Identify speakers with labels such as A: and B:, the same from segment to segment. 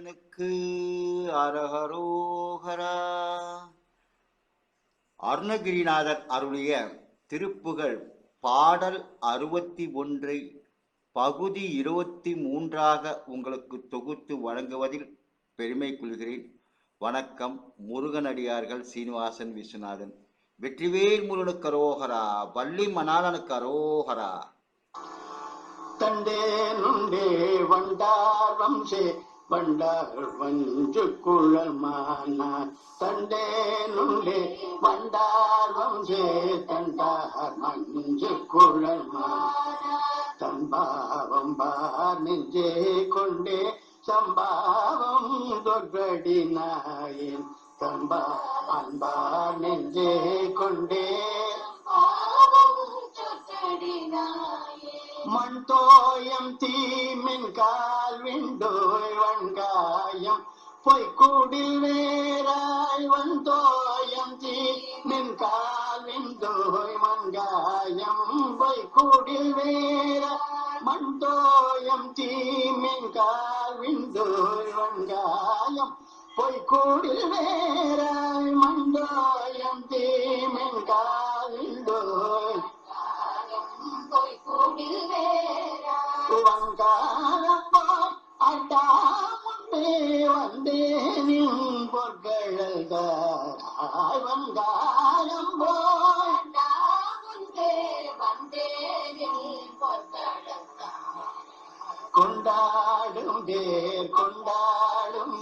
A: முருகனுக்கு அரஹரோகரா. அருணகிரிநாதர் அருளிய திருப்புகழ் பாடல் அறுபத்தி ஒன்றை பகுதி இருபத்தி மூன்றாக உங்களுக்கு தொகுத்து வழங்குவதில் பெருமை கொள்கிறேன். வணக்கம் முருகனடியார்கள் சீனிவாசன் விஸ்வநாதன். வெற்றிவேல் முருகனுக்கு அரோகரா வள்ளி மணாலனுக்கு அரோகரா.
B: தண்டே நுண்டே வண்டார் வம்சே வண்டார்கள் வஞ்சு குழல் மானார் தண்டே நுண்டே வண்டார் வம்சே தண்டார் மஞ்சு குழல் மானார் தம்பாவம் பார் நெஞ்சே கொண்டே சம்பாவம் தொர்கடி நாயின் தம்பா அன்பார் நெஞ்சே கொண்டே. மண் தோயம் தீமின் கால் விண்டோய் வண்காயம் பொய்க்கூடில் வேறாய் வந்தோயம் தீமின் கால் விண்டோய் மண்காயம் பொய்க்கூடில் வேறாய் மண்தோயம் தீமின் கால் விண்டோய் வண்காயம் பொய்க்கூடில் வேற வங்காரப்பா அட்டா முன்னே வந்தேனின் பொற்கழல்காய் வங்காரம் போய் கொண்டாடும் தேர் கொண்டாடும்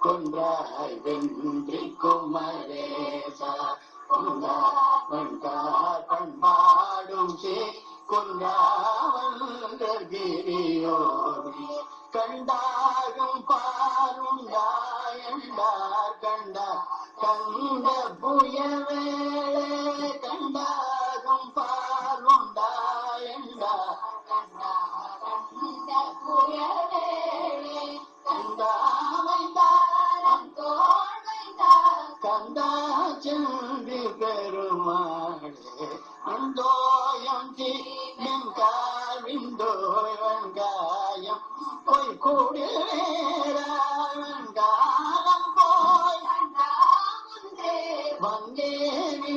B: கொன்றாய் வென்றி குமரேசா. கொண்டா பண்பாடும் சே கொண்டாவல்கிரியோடி கண்டாகும் பாரும் யாயண்டார் கண்டா கண்ட புயவேளே கண்டாகும் பாரும் டாயண்டா கண்டா சென்று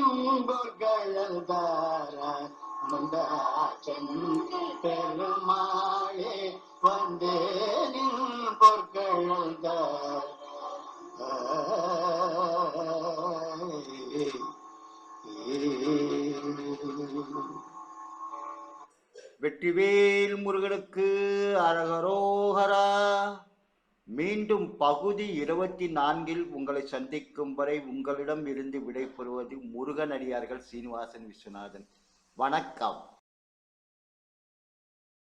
B: நின்பொர்கள் பெருமாளே வந்தே நின் பொற்கள்
A: வெற்றிவேல் முருகனுக்கு அரகரோகரா மீண்டும் பகுதி இருபத்தி நான்கில் உங்களை சந்திக்கும் வரை உங்களிடம் இருந்து விடைபெறுவது முருகன் அடியார்கள் சீனிவாசன் விஸ்வநாதன். வணக்கம்.